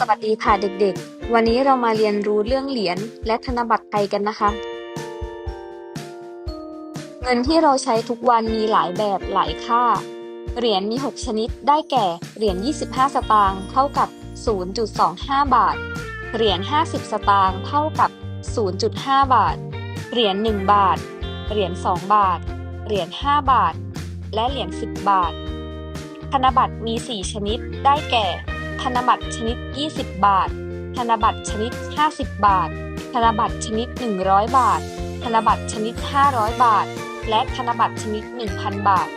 สวัสดีค่ะเด็กๆ วันนี้เรามาเรียนรู้เรื่องเหรียญและธนบัตรไทยกันนะคะ เงินที่เราใช้ทุกวันมีหลายแบบหลายค่า เหรียญมี 6 ชนิด ได้แก่ เหรียญ 25 สตางค์เท่ากับ 0.25 บาท เหรียญ 50 สตางค์เท่ากับ 0.5 บาท เหรียญ 1 บาท เหรียญ 2 บาท เหรียญ 5 บาท และเหรียญ 10 บาท ธนบัตรมี 4 ชนิด ได้แก่ ธนบัตรชนิด 20 บาท ธนบัตรชนิด 50 บาท ธนบัตรชนิด 100 บาท ธนบัตรชนิด 500 บาท และธนบัตรชนิด 1,000 บาท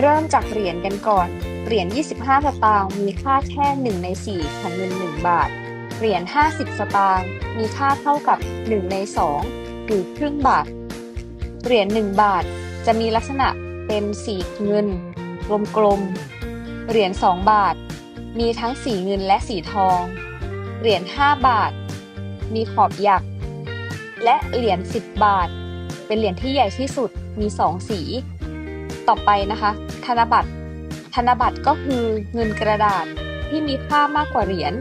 เริ่มจากเหรียญกันก่อน เหรียญ 25 สตางค์มีค่าแค่ 1 ใน4ของเงิน 1 บาท เหรียญ 50 สตางค์มีค่าเท่ากับ 1 ใน 2 หรือครึ่งบาท เหรียญ 1 บาทจะมีลักษณะเป็นสีเงิน กลมๆ เหรียญ 2 บาท มีทั้งสีเงินและสีทอง เหรียญ 5 บาท มีขอบหยัก และเหรียญ 10 บาท เป็นเหรียญที่ใหญ่ที่สุด มี 2 สี ต่อไปนะคะ ธนบัตร ธนบัตรก็คือเงินกระดาษที่มีค่ามากกว่าเหรียญ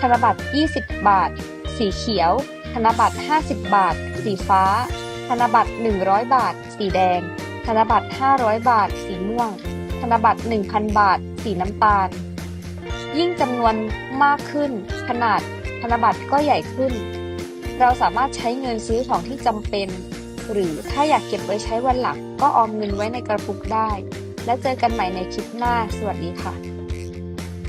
ธนบัตร 20 บาท สีเขียว ธนบัตร 50 บาท สีฟ้า ธนบัตร 100 บาท สีแดง ธนบัตร 500 บาท สีม่วง ธนบัตร 1,000 บาท สีน้ำตาล ยิ่งจำนวนมากขึ้น ขนาดธนบัตรก็ใหญ่ขึ้น เราสามารถใช้เงินซื้อของที่จำเป็น หรือถ้าอยากเก็บไว้ใช้วันหลังก็ออมเงินไว้ในกระปุกได้ และเจอกันใหม่ในคลิปหน้า สวัสดีค่ะ